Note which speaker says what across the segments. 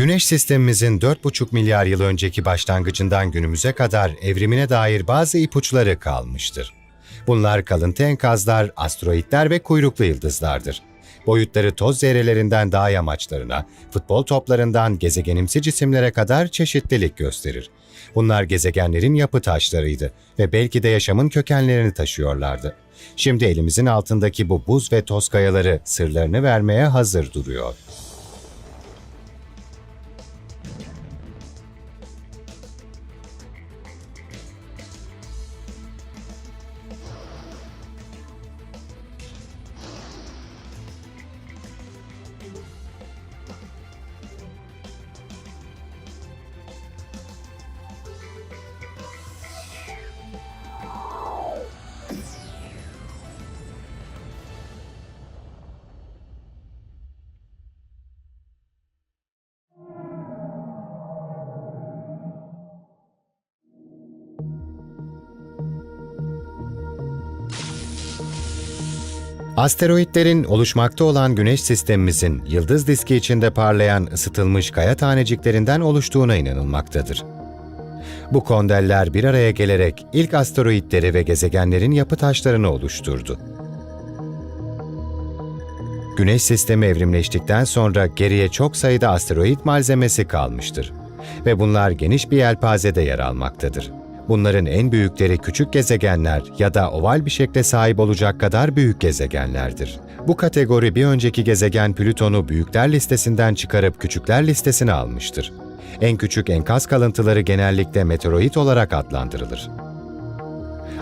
Speaker 1: Güneş sistemimizin 4,5 milyar yıl önceki başlangıcından günümüze kadar evrimine dair bazı ipuçları kalmıştır. Bunlar kalıntı enkazlar, asteroitler ve kuyruklu yıldızlardır. Boyutları toz zerrelerinden dağ yamaçlarına, futbol toplarından gezegenimsi cisimlere kadar çeşitlilik gösterir. Bunlar gezegenlerin yapı taşlarıydı ve belki de yaşamın kökenlerini taşıyorlardı. Şimdi elimizin altındaki bu buz ve toz kayaları sırlarını vermeye hazır duruyor. Asteroitlerin oluşmakta olan Güneş sistemimizin yıldız diski içinde parlayan ısıtılmış kaya taneciklerinden oluştuğuna inanılmaktadır. Bu kondeller bir araya gelerek ilk asteroitleri ve gezegenlerin yapı taşlarını oluşturdu. Güneş sistemi evrimleştikten sonra geriye çok sayıda asteroit malzemesi kalmıştır ve bunlar geniş bir yelpazede yer almaktadır. Bunların en büyükleri küçük gezegenler ya da oval bir şekle sahip olacak kadar büyük gezegenlerdir. Bu kategori bir önceki gezegen Plüton'u büyükler listesinden çıkarıp küçükler listesine almıştır. En küçük enkaz kalıntıları genellikle meteoroid olarak adlandırılır.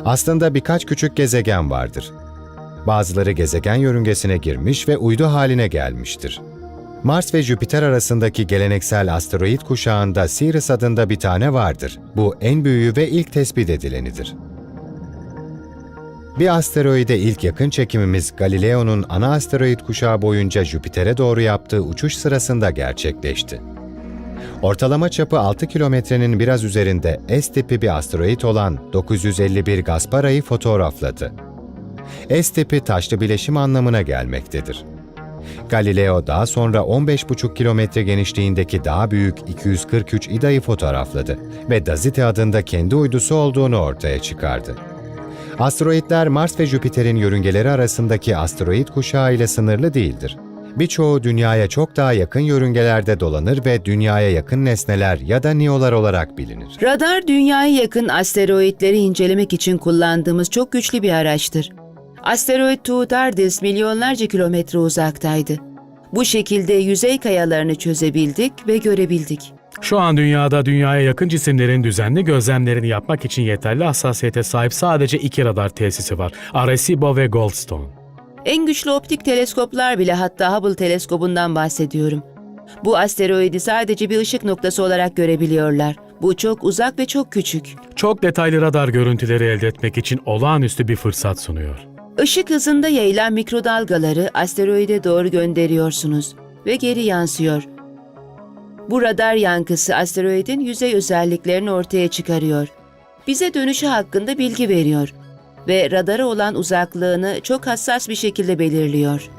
Speaker 1: Aslında birkaç küçük gezegen vardır. Bazıları gezegen yörüngesine girmiş ve uydu haline gelmiştir. Mars ve Jüpiter arasındaki geleneksel asteroid kuşağında Sirius adında bir tane vardır. Bu en büyüğü ve ilk tespit edilenidir. Bir asteroide ilk yakın çekimimiz Galileo'nun ana asteroid kuşağı boyunca Jüpiter'e doğru yaptığı uçuş sırasında gerçekleşti. Ortalama çapı 6 kilometrenin biraz üzerinde S tipi bir asteroid olan 951 Gaspara'yı fotoğrafladı. S tipi taşlı bileşim anlamına gelmektedir. Galileo daha sonra 15,5 kilometre genişliğindeki daha büyük 243 İda'yı fotoğrafladı ve Dazite adında kendi uydusu olduğunu ortaya çıkardı. Asteroidler Mars ve Jüpiter'in yörüngeleri arasındaki asteroid kuşağı ile sınırlı değildir. Birçoğu Dünya'ya çok daha yakın yörüngelerde dolanır ve Dünya'ya yakın nesneler ya da niyolar olarak bilinir.
Speaker 2: Radar dünyaya yakın asteroitleri incelemek için kullandığımız çok güçlü bir araçtır. Asteroid Tuatardis milyonlarca kilometre uzaktaydı. Bu şekilde yüzey kayalarını çözebildik ve görebildik.
Speaker 3: Şu an dünyada dünyaya yakın cisimlerin düzenli gözlemlerini yapmak için yeterli hassasiyete sahip sadece iki radar tesisi var. Arecibo ve Goldstone.
Speaker 2: En güçlü optik teleskoplar bile hatta Hubble teleskobundan bahsediyorum. Bu asteroidi sadece bir ışık noktası olarak görebiliyorlar. Bu çok uzak ve çok küçük.
Speaker 3: Çok detaylı radar görüntüleri elde etmek için olağanüstü bir fırsat sunuyor.
Speaker 2: Işık hızında yayılan mikrodalgaları asteroide doğru gönderiyorsunuz ve geri yansıyor. Bu radar yankısı asteroidin yüzey özelliklerini ortaya çıkarıyor. Bize dönüşü hakkında bilgi veriyor ve radara olan uzaklığını çok hassas bir şekilde belirliyor.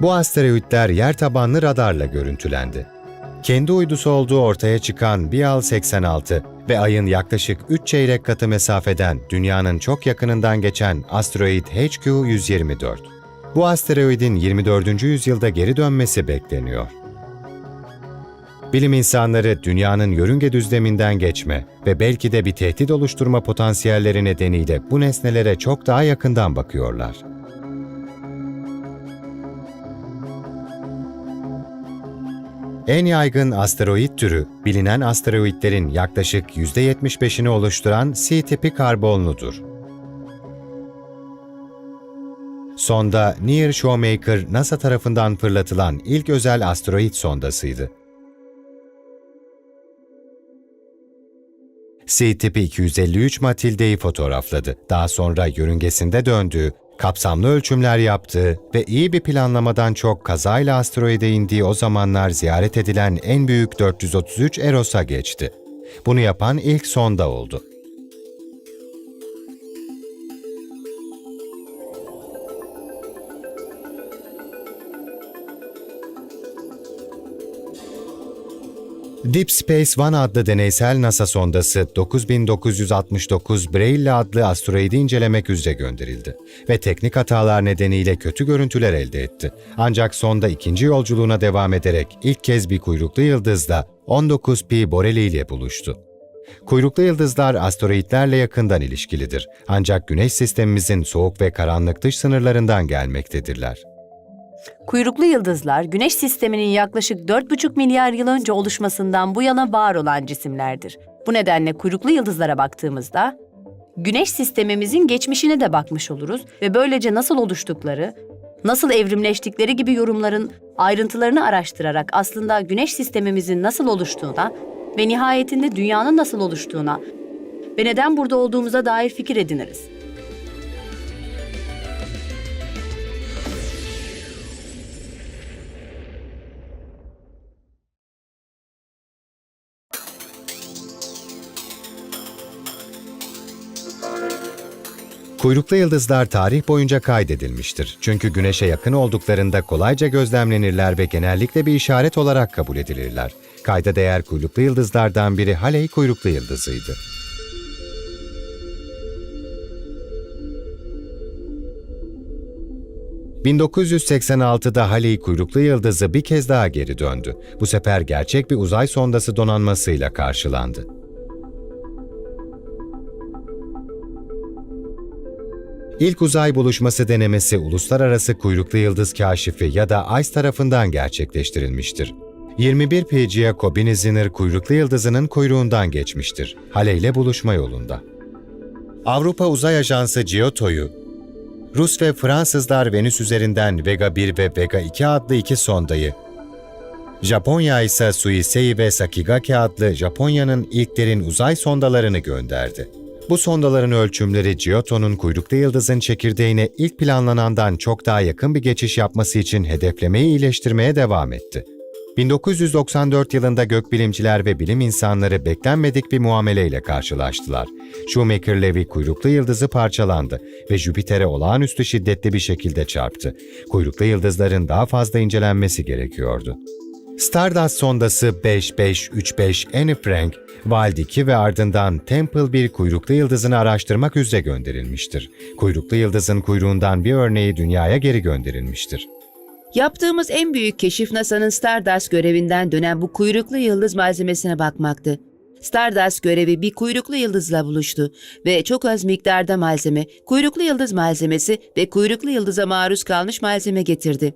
Speaker 1: Bu asteroitler yer tabanlı radarla görüntülendi. Kendi uydusu olduğu ortaya çıkan Bial 86 ve Ay'ın yaklaşık 3 çeyrek katı mesafeden Dünya'nın çok yakınından geçen asteroid HQ 124. Bu asteroidin 24. yüzyılda geri dönmesi bekleniyor. Bilim insanları Dünya'nın yörünge düzleminden geçme ve belki de bir tehdit oluşturma potansiyelleri nedeniyle bu nesnelere çok daha yakından bakıyorlar. En yaygın asteroid türü, bilinen asteroidlerin yaklaşık %75'ini oluşturan C tipi karbonludur. Sonda Near Showmaker NASA tarafından fırlatılan ilk özel asteroid sondasıydı. C tipi 253 Matilde'yi fotoğrafladı. Daha sonra yörüngesinde döndüğü, kapsamlı ölçümler yaptığı ve iyi bir planlamadan çok kazayla asteroide indiği o zamanlar ziyaret edilen en büyük 433 Eros'a geçti. Bunu yapan ilk sonda oldu. Deep Space One adlı deneysel NASA sondası 9969 Braille adlı asteroidi incelemek üzere gönderildi ve teknik hatalar nedeniyle kötü görüntüler elde etti. Ancak sonda ikinci yolculuğuna devam ederek ilk kez bir kuyruklu yıldızla 19P Boreli ile buluştu. Kuyruklu yıldızlar asteroidlerle yakından ilişkilidir. Ancak Güneş sistemimizin soğuk ve karanlık dış sınırlarından gelmektedirler.
Speaker 4: Kuyruklu yıldızlar, Güneş sisteminin yaklaşık 4,5 milyar yıl önce oluşmasından bu yana var olan cisimlerdir. Bu nedenle kuyruklu yıldızlara baktığımızda, Güneş sistemimizin geçmişine de bakmış oluruz ve böylece nasıl oluştukları, nasıl evrimleştikleri gibi yorumların ayrıntılarını araştırarak aslında Güneş sistemimizin nasıl oluştuğuna ve nihayetinde dünyanın nasıl oluştuğuna ve neden burada olduğumuza dair fikir ediniriz.
Speaker 1: Kuyruklu yıldızlar tarih boyunca kaydedilmiştir. Çünkü Güneş'e yakın olduklarında kolayca gözlemlenirler ve genellikle bir işaret olarak kabul edilirler. Kayda değer kuyruklu yıldızlardan biri Halley kuyruklu yıldızıydı. ...1986'da Halley kuyruklu yıldızı bir kez daha geri döndü. Bu sefer gerçek bir uzay sondası donanmasıyla karşılandı. İlk uzay buluşması denemesi Uluslararası Kuyruklu Yıldız Kaşifi ya da ICE tarafından gerçekleştirilmiştir. 21 PGA Kobiniziner kuyruklu yıldızının kuyruğundan geçmiştir. Hale ile buluşma yolunda. Avrupa Uzay Ajansı Giotto'yu, Rus ve Fransızlar Venüs üzerinden Vega 1 ve Vega 2 adlı iki sondayı, Japonya ise Suisei ve Sakigake adlı Japonya'nın ilk derin uzay sondalarını gönderdi. Bu sondaların ölçümleri Giotto'nun kuyruklu yıldızın çekirdeğine ilk planlanandan çok daha yakın bir geçiş yapması için hedeflemeyi iyileştirmeye devam etti. 1994 yılında gökbilimciler ve bilim insanları beklenmedik bir muameleyle karşılaştılar. Shoemaker-Levy kuyruklu yıldızı parçalandı ve Jüpiter'e olağanüstü şiddetli bir şekilde çarptı. Kuyruklu yıldızların daha fazla incelenmesi gerekiyordu. Stardust sondası 5535 Anne Frank, 2 ve ardından Temple bir kuyruklu yıldızını araştırmak üzere gönderilmiştir. Kuyruklu yıldızın kuyruğundan bir örneği dünyaya geri gönderilmiştir.
Speaker 2: Yaptığımız en büyük keşif NASA'nın Stardust görevinden dönen bu kuyruklu yıldız malzemesine bakmaktı. Stardust görevi bir kuyruklu yıldızla buluştu ve çok az miktarda malzeme, kuyruklu yıldız malzemesi ve kuyruklu yıldıza maruz kalmış malzeme getirdi.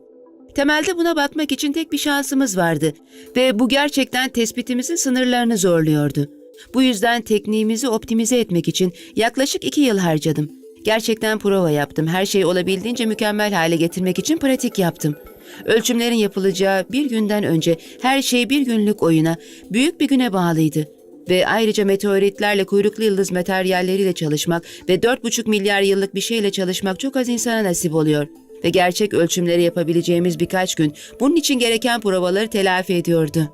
Speaker 2: Temelde buna bakmak için tek bir şansımız vardı ve bu gerçekten tespitimizin sınırlarını zorluyordu. Bu yüzden tekniğimizi optimize etmek için yaklaşık iki yıl harcadım. Gerçekten prova yaptım. Her şeyi olabildiğince mükemmel hale getirmek için pratik yaptım. Ölçümlerin yapılacağı bir günden önce her şey bir günlük oyuna, büyük bir güne bağlıydı. Ve ayrıca meteoritlerle kuyruklu yıldız materyalleriyle çalışmak ve 4,5 milyar yıllık bir şeyle çalışmak çok az insana nasip oluyor. Ve gerçek ölçümleri yapabileceğimiz birkaç gün bunun için gereken provaları telafi ediyordu.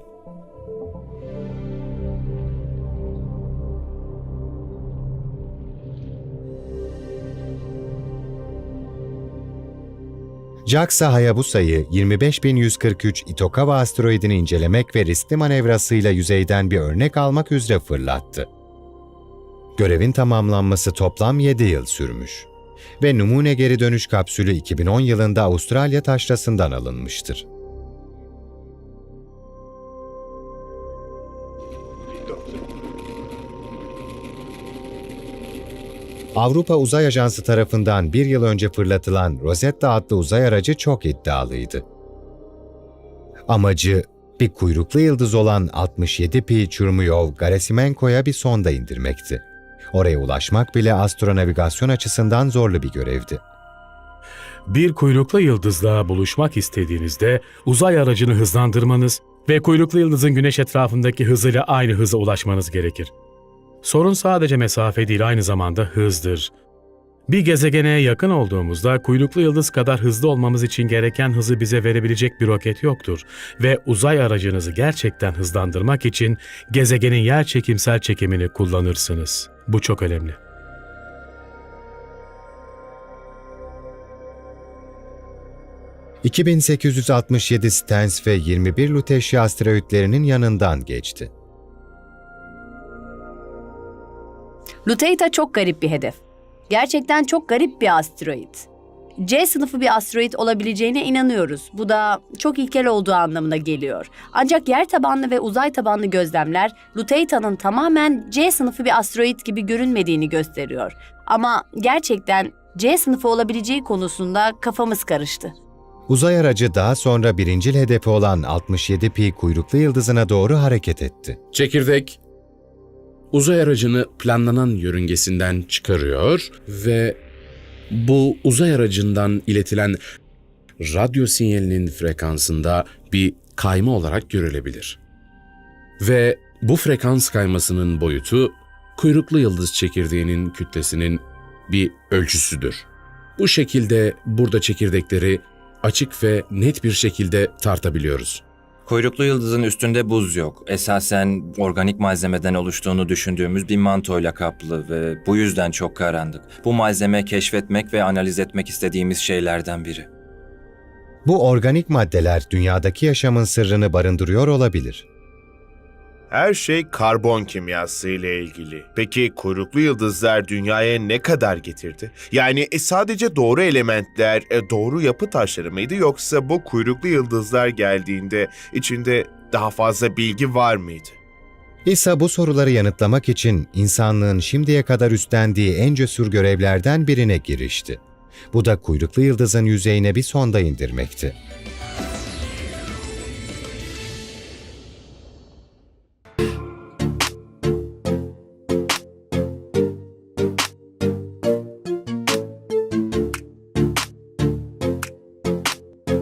Speaker 1: JAXA Hayabusa'yı 25143 Itokawa asteroidini incelemek ve riskli manevrasıyla yüzeyden bir örnek almak üzere fırlattı. Görevin tamamlanması toplam 7 yıl sürmüş ve numune geri dönüş kapsülü 2010 yılında Avustralya taşrasından alınmıştır. Avrupa Uzay Ajansı tarafından bir yıl önce fırlatılan Rosetta adlı uzay aracı çok iddialıydı. Amacı bir kuyruklu yıldız olan 67 Pi Churmuyov Gerasimenko'ya bir sonda indirmekti. Oraya ulaşmak bile astronavigasyon açısından zorlu bir görevdi.
Speaker 3: Bir kuyruklu yıldızla buluşmak istediğinizde uzay aracını hızlandırmanız ve kuyruklu yıldızın güneş etrafındaki hızıyla aynı hıza ulaşmanız gerekir. Sorun sadece mesafe değil aynı zamanda hızdır. Bir gezegene yakın olduğumuzda kuyruklu yıldız kadar hızlı olmamız için gereken hızı bize verebilecek bir roket yoktur ve uzay aracınızı gerçekten hızlandırmak için gezegenin yer çekimsel çekimini kullanırsınız. Bu çok önemli.
Speaker 1: 2867 Stens ve 21 Lutetia asteroitlerinin yanından geçti.
Speaker 4: Luteita çok garip bir hedef. Gerçekten çok garip bir asteroid. C sınıfı bir asteroid olabileceğine inanıyoruz. Bu da çok ilkel olduğu anlamına geliyor. Ancak yer tabanlı ve uzay tabanlı gözlemler Luteita'nın tamamen C sınıfı bir asteroid gibi görünmediğini gösteriyor. Ama gerçekten C sınıfı olabileceği konusunda kafamız karıştı.
Speaker 1: Uzay aracı daha sonra birincil hedefi olan 67 Pi kuyruklu yıldızına doğru hareket etti.
Speaker 5: Çekirdek uzay aracını planlanan yörüngesinden çıkarıyor ve bu uzay aracından iletilen radyo sinyalinin frekansında bir kayma olarak görülebilir. Ve bu frekans kaymasının boyutu kuyruklu yıldız çekirdeğinin kütlesinin bir ölçüsüdür. Bu şekilde burada çekirdekleri açık ve net bir şekilde tartabiliyoruz.
Speaker 6: Kuyruklu yıldızın üstünde buz yok. Esasen organik malzemeden oluştuğunu düşündüğümüz bir mantoyla kaplı ve bu yüzden çok karanlık. Bu malzeme keşfetmek ve analiz etmek istediğimiz şeylerden biri.
Speaker 1: Bu organik maddeler dünyadaki yaşamın sırrını barındırıyor olabilir.
Speaker 7: Her şey karbon kimyası ile ilgili. Peki kuyruklu yıldızlar dünyaya ne kadar getirdi? Yani e, sadece doğru elementler, e, doğru yapı taşları mıydı yoksa bu kuyruklu yıldızlar geldiğinde içinde daha fazla bilgi var mıydı?
Speaker 1: İsa bu soruları yanıtlamak için insanlığın şimdiye kadar üstlendiği en cesur görevlerden birine girişti. Bu da kuyruklu yıldızın yüzeyine bir sonda indirmekti.